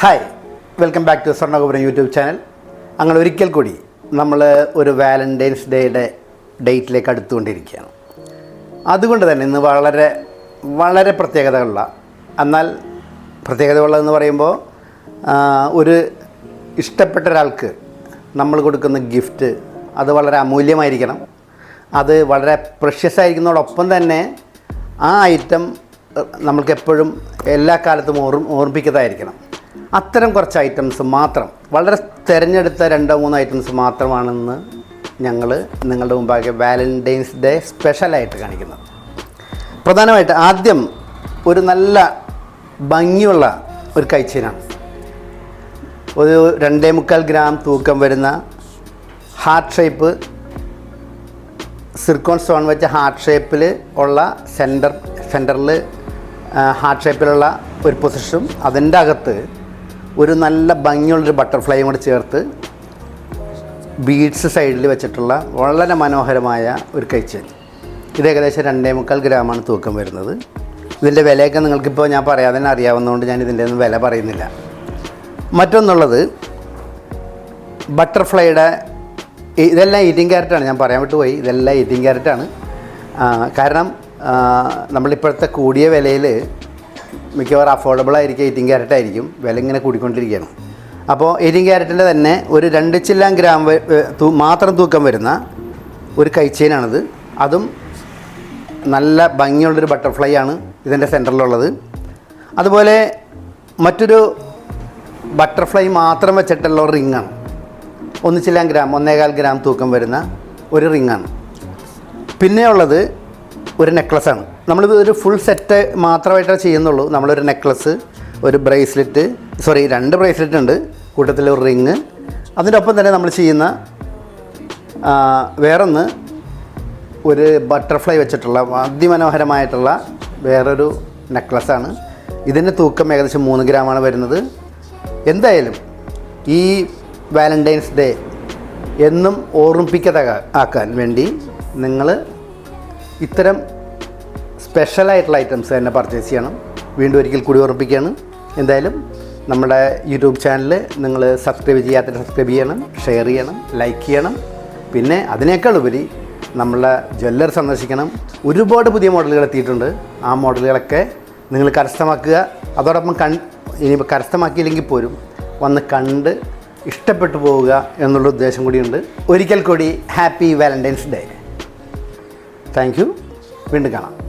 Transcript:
Hi welcome back to Swarnagopuram YouTube channel അങ്ങനെ ഒരിക്കൽ കൂടി നമ്മൾ ഒരു വാലന്റൈൻസ് ഡേയുടെ ഡേറ്റിലേക്ക് അടുത്തുകൊണ്ടിരിക്കുകയാണ്. അതുകൊണ്ട് തന്നെ ഇന്ന് വളരെ വളരെ പ്രത്യേകതകളുള്ള എന്നാൽ പ്രത്യേകതയുള്ളതെന്ന് പറയുമ്പോൾ ഒരു ഇഷ്ടപ്പെട്ട ഒരാൾക്ക് നമ്മൾ കൊടുക്കുന്ന ഗിഫ്റ്റ് അത് വളരെ അമൂല്യമായിരിക്കണം. അത് വളരെ പ്രഷ്യസ് ആയിരിക്കുന്നതോടൊപ്പം തന്നെ ആ ഐറ്റം നമ്മൾക്ക് എപ്പോഴും എല്ലാ കാലത്തും ഓർമ്മ ഓർമ്മിപ്പിക്കുന്നതായിരിക്കണം. അത്തരം കുറച്ച് ഐറ്റംസ് മാത്രം. വളരെ തിരഞ്ഞെടുത്ത രണ്ടോ മൂന്നോ ഐറ്റംസ് മാത്രമാണെന്ന് ഞങ്ങൾ നിങ്ങളുടെ മുമ്പാകെ വാലന്റൈൻസ് ഡേ സ്പെഷ്യലായിട്ട് കാണിക്കുന്നത്. പ്രധാനമായിട്ട് ആദ്യം ഒരു നല്ല ഭംഗിയുള്ള ഒരു കൈച്ചീനാണ് ഒരു രണ്ടേ മുക്കാൽ ഗ്രാം തൂക്കം വരുന്ന ഹാർട്ട് ഷേപ്പ് സിർക്കോൺ സ്റ്റോൺ വെച്ച ഹാർട്ട് ഷേപ്പിൽ ഉള്ള സെന്റർ സെന്ററിൽ ഹാർട്ട് ഷേപ്പിലുള്ള ഒരു പൊസിഷനും അതിന്റെ അകത്ത് ഒരു നല്ല ഭംഗിയുള്ളൊരു ബട്ടർഫ്ലൈയും കൂടെ ചേർത്ത് ബീഡ്സ് സൈഡിൽ വെച്ചിട്ടുള്ള വളരെ മനോഹരമായ ഒരു കൈച്ചേൻ ഇത് ഏകദേശം രണ്ടേ മുക്കാൽ ഗ്രാമാണ് തൂക്കം വരുന്നത്. ഇതിന്റെ വിലയൊക്കെ നിങ്ങൾക്കിപ്പോൾ ഞാൻ പറയാതെ തന്നെ അറിയാവുന്നതുകൊണ്ട് ഞാൻ ഇതിന്റെ ഒന്നും വില പറയുന്നില്ല. മറ്റൊന്നുള്ളത് ബട്ടർഫ്ലൈയുടെ ഇതെല്ലാം ഈറ്റിംഗ് ക്യാരറ്റാണ് ഞാൻ പറയാൻ വിട്ടുപോയി. ഇതെല്ലാം ഈറ്റിംഗ് ക്യാരറ്റാണ് കാരണം നമ്മളിപ്പോഴത്തെ കൂടിയ വിലയിൽ മിക്കവാറും അഫോർഡബിൾ ആയിരിക്കും എയ്റ്റീൻ ക്യാരറ്റ് ആയിരിക്കും. വില ഇങ്ങനെ കൂടിക്കൊണ്ടിരിക്കുകയാണ്. അപ്പോൾ എയ്റ്റീൻ ക്യാരറ്റിന്റെ തന്നെ ഒരു രണ്ട് ചില്ലാം ഗ്രാം മാത്രം തൂക്കം വരുന്ന ഒരു കൈച്ചെയിനാണിത് അതും നല്ല ഭംഗിയുള്ളൊരു ബട്ടർഫ്ലൈ ആണ് ഇതിന്റെ സെന്ററിലുള്ളത് അതുപോലെ മറ്റൊരു ബട്ടർഫ്ലൈ മാത്രം വെച്ചിട്ടുള്ള ഒരു റിങ്ങാണ് ഒന്നിച്ചില്ലാം ഗ്രാം ഒന്നേകാൽ ഗ്രാം തൂക്കം വരുന്ന ഒരു റിങ്ങാണ് പിന്നെ ഉള്ളത് ഒരു നെക്ലസ്സാണ് നമ്മളിത് ഒരു ഫുൾ സെറ്റ് മാത്രമായിട്ടേ ചെയ്യുന്നുള്ളൂ. നമ്മളൊരു നെക്ലസ് ഒരു ബ്രേസ്ലെറ്റ് സോറി രണ്ട് ബ്രേസ്ലെറ്റ് ഉണ്ട്. കൂട്ടത്തിൽ ഒരു റിങ് അതിന്റെ ഒപ്പം തന്നെ നമ്മൾ ചെയ്യുന്ന വേറൊന്ന് ഒരു ബട്ടർഫ്ലൈ വെച്ചിട്ടുള്ള അതിമനോഹരമായിട്ടുള്ള വേറൊരു നെക്ലസ്സാണ് ഇതിന്റെ തൂക്കം ഏകദേശം മൂന്ന് ഗ്രാമാണ് വരുന്നത്. എന്തായാലും ഈ വാലന്റൈൻസ് ഡേ എന്നും ഓർമ്മിപ്പിക്കത്തക ആക്കാൻ വേണ്ടി നിങ്ങൾ ഇത്തരം സ്പെഷ്യലായിട്ടുള്ള ഐറ്റംസ് തന്നെ പർച്ചേസ് ചെയ്യണം. വീണ്ടും ഒരിക്കൽ കൂടി ഓർമ്മിപ്പിക്കുകയാണ്. എന്തായാലും നമ്മുടെ യൂട്യൂബ് ചാനൽ നിങ്ങൾ സബ്സ്ക്രൈബ് ചെയ്യാത്ത സബ്സ്ക്രൈബ് ചെയ്യണം ഷെയർ ചെയ്യണം ലൈക്ക് ചെയ്യണം. പിന്നെ അതിനേക്കാൾ ഉപരി നമ്മളെ ജ്വല്ലർ സന്ദർശിക്കണം. ഒരുപാട് പുതിയ മോഡലുകൾ എത്തിയിട്ടുണ്ട്. ആ മോഡലുകളൊക്കെ നിങ്ങൾ കരസ്ഥമാക്കുക. അതോടൊപ്പം കൺ ഇനിയിപ്പോൾ കരസ്ഥമാക്കിയില്ലെങ്കിൽ പോലും വന്ന് കണ്ട് ഇഷ്ടപ്പെട്ടു പോവുക എന്നുള്ള ഉദ്ദേശം കൂടിയുണ്ട്. ഒരിക്കൽ കൂടി ഹാപ്പി വാലന്റൈൻസ് ഡേ. താങ്ക് വീണ്ടും കാണാം.